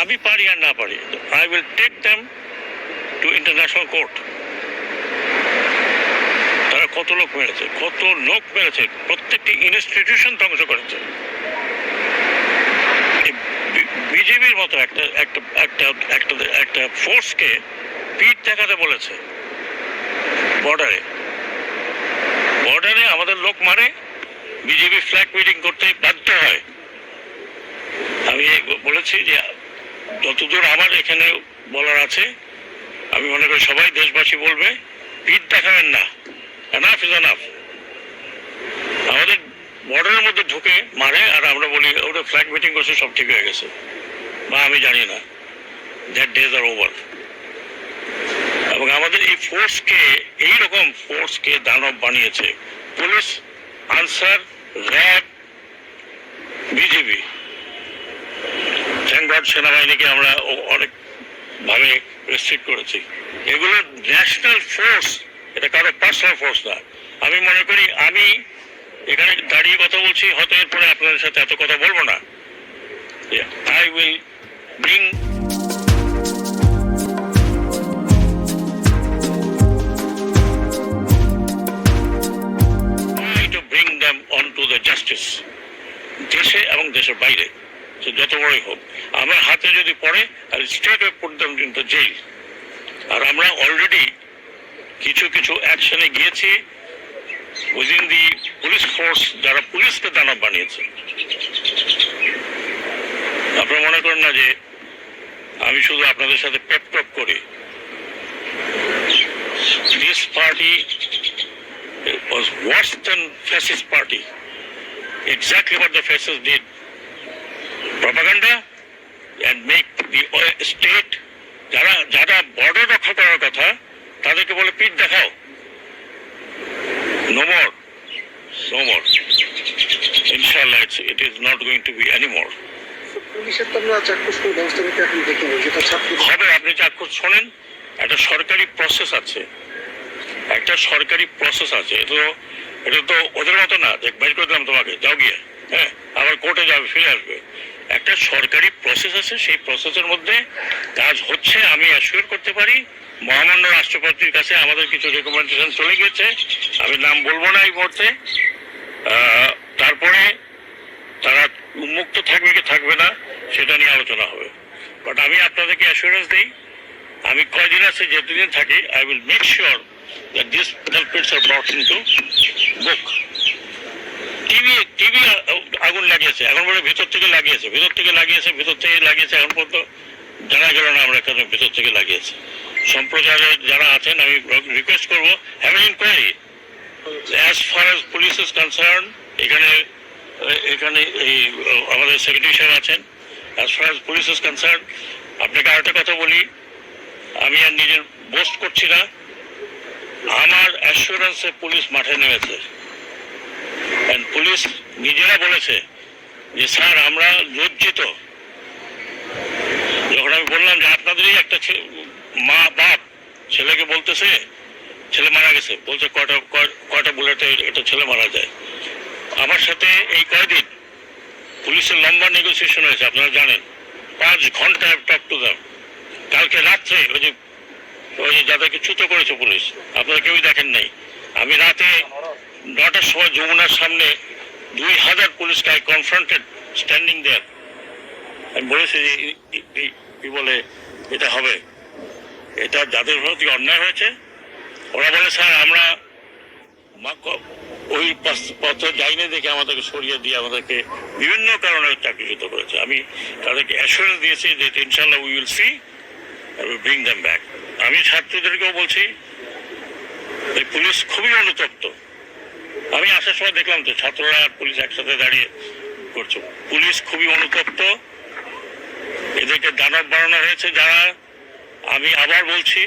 আমি পারি আর না পারি I will take them to international court তারা কত লোক মেরেছে, কত লোক মেরেছে, প্রত্যেকটি ইনস্টিটিউশন ধ্বংস করেছে। বিজেপির মতো একটা একটা একটা একটা একটা ফোর্সকে পিঠ দেখাতে বলেছে। বর্ডারে বর্ডারে আমাদের লোক মারে, বিজেপি ফ্ল্যাগ মিটিং করতে বাধ্য হয়। আমি বলেছি যে যতদূর আমার এখানে বলার আছে, আমি মনে করি সবাই দেশবাসী বলবে, পিঠ দেখাবেন না। এনাফ ইজ এনাফ আমাদের বর্ডারের মধ্যে ঢুকে মারে, আর আমরা বলি, ওটা ফ্ল্যাগ মিটিং করছে, সব ঠিক হয়ে গেছে। বা আমি জানি না। দ্যাট ডেজ আর ওভার এবং আমাদের এই ফোর্সকে এইরকম ফোর্সকে দানব বানিয়েছে। পুলিশ, আনসার, র্যাব বিজেপি থ্যাংক সেনাবাহিনীকে আমরা ও- অনেক ভাবে রেস্ট্রিক্ট করেছি। এগুলো ন্যাশনাল ফোর্স এটা কারও পার্সোনাল ফোর্স না। আমি মনে করি আমি এখানে দাঁড়িয়ে কথা বলছি, হয়তো এরপরে আপনাদের সাথে এত কথা বলব না। I will bring to bring on to the justice, দেশে এবং দেশের বাইরে। সে যত বড়ই হোক, আমার হাতে যদি পড়ে আর straight them in the jail আর আমরা অলরেডি কিছু কিছু অ্যাকশনে গিয়েছি উইদিন দি পুলিশ ফোর্স যারা পুলিশকে দানব বানিয়েছে আপনারা মনে করেন না যে আমি শুধু আপনাদের সাথে পেপ টপ করি this party was worse than fascist party. Exactly what the fascists did. And make the o- state যারা যারা বর্ডার রক্ষা করার কথা তাদেরকে বলে পিঠ দেখাও। নো মোর নো মোর ইনশাল্লাহ it is not going to be any more পুলিশের তো আমরা চাক্ষুষ কোনো ব্যবস্থা নিতে এখন দেখিনি যেটা ছাত্র হবে আপনি চাক্ষুষ শোনেন একটা সরকারি প্রসেস আছে। একটা সরকারি প্রসেস আছে। এটা তো এটা তো ওদের মতো না যে বাইর করে দিলাম তোমাকে যাও গিয়ে হ্যাঁ আবার কোর্টে যাবে ফিরে আসবে। একটা সরকারি প্রসেস আছে, সেই প্রসেসের মধ্যে কাজ হচ্ছে, আমি অ্যাসিওর করতে পারি। মহামান্য রাষ্ট্রপতির কাছে আমাদের কিছু রেকমেন্ডেশন চলে গিয়েছে। আমি নাম বলব না এই মুহূর্তে। তারপরে তারা উন্মুক্ত থাকবে কি থাকবে না, সেটা নিয়ে আলোচনা হবে। বাট আমি আপনাদেরকে অ্যাসুরেন্স দিই, আমি কয়দিন আছে যেদিন থাকি I will make sure that this culprits are brought in to book TV TV আগুন লাগিয়েছে, এখন বলে ভিতর থেকে লাগিয়েছে, ভিতর থেকে লাগিয়েছে, ভিতর থেকে লাগিয়েছে, এখন পর্যন্ত জানা গেল না আমরা কেন ভিতর থেকে লাগিয়েছে। সম্প্রচারে যারা আছেন, আমি রিকোয়েস্ট করব have inquiry as far as police is concern এখানে এখানে এই, আমাদের সেক্রেটারি সাহেব আছেন। As far as police is concern আপনাকে আরেকটা কথা বলি, আমি আর নিজের বোস্ট করছি না। আমার অ্যাসুরেন্সে পুলিশ মাঠে নেমেছে। পুলিশ নিজেরা বলেছে যে, স্যার, আমরা লজ্জিত। যখন আমি বললাম যে, আপনাদেরই একটা মা বাপ ছেলেকে বলতেছে, ছেলে মারা গেছে। বলছে, কয়টা, কয়- কয়টা বুলেটে এটা ছেলে মারা যায়? আমার সাথে এই কয়দিন পুলিশের লম্বা নেগোসিয়েশন হয়েছে, আপনারা জানেন। পাঁচ ঘণ্টা টক টু দাম কালকে রাত্রে ওই যে ওই যে যাদেরকে ছুতো করেছে পুলিশ, আপনারা কেউই দেখেন নাই। আমি রাতে নটার সময় যমুনার সামনে দুই হাজার পুলিশকে আই কনফ্রন্টেড স্ট্যান্ডিং দেয়ার আমি বলেছি যে কি বলে, এটা হবে। এটা যাদের প্রতি অন্যায় হয়েছে, ওরা বলে, স্যার, আমরা ওই পথে যাইনি দেখে আমাদেরকে সরিয়ে দিয়ে আমাদেরকে বিভিন্ন কারণে চাকরিচ্যুত করেছে। আমি তাদেরকে অ্যাসুরেন্স দিয়েছি যে ইনশাল্লাহ we will see bring them back আমি ছাত্রদেরকেও বলছি, এই পুলিশ খুবই অনুতপ্ত। আমি আসার সময় দেখলাম তো ছাত্ররা পুলিশ একসাথে দাঁড়িয়ে করছে। পুলিশ খুবই অনুতপ্ত। এদেরকে দানব বানানো হয়েছে যারা, আমি আবার বলছি